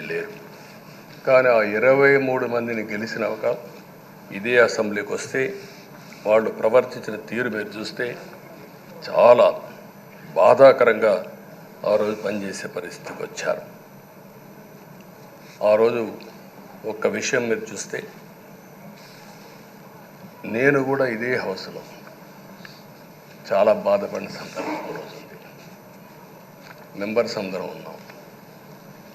లేరు కానీ ఆ ఇరవై మూడు మందిని గెలిచినాక ఇదే అసెంబ్లీకి వస్తే వాళ్ళు ప్రవర్తించిన తీరు మీరు చూస్తే చాలా బాధాకరంగా ఆ రోజు పనిచేసే పరిస్థితికి వచ్చారు. ఆ రోజు ఒక్క విషయం మీరు చూస్తే నేను కూడా ఇదే హౌస్లో చాలా బాధపడిన సందర్భం రోజు ఉంది. మెంబర్స్ అందరం ఉన్నాం.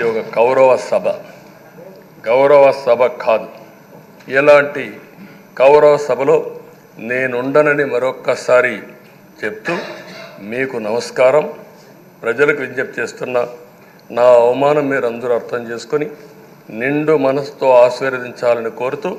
ఇది ఒక గౌరవ సభ. గౌరవ సభ కాదు. ఎలాంటి గౌరవ సభలో నేనుండనని మరొక్కసారి చెప్తూ మీకు నమస్కారం. ప్రజలకు విజ్ఞప్తి చేస్తున్నా నా అవమానం మీరు అందరూ అర్థం చేసుకొని నిండు మనసుతో ఆశీర్వదించాలని కోరుతూ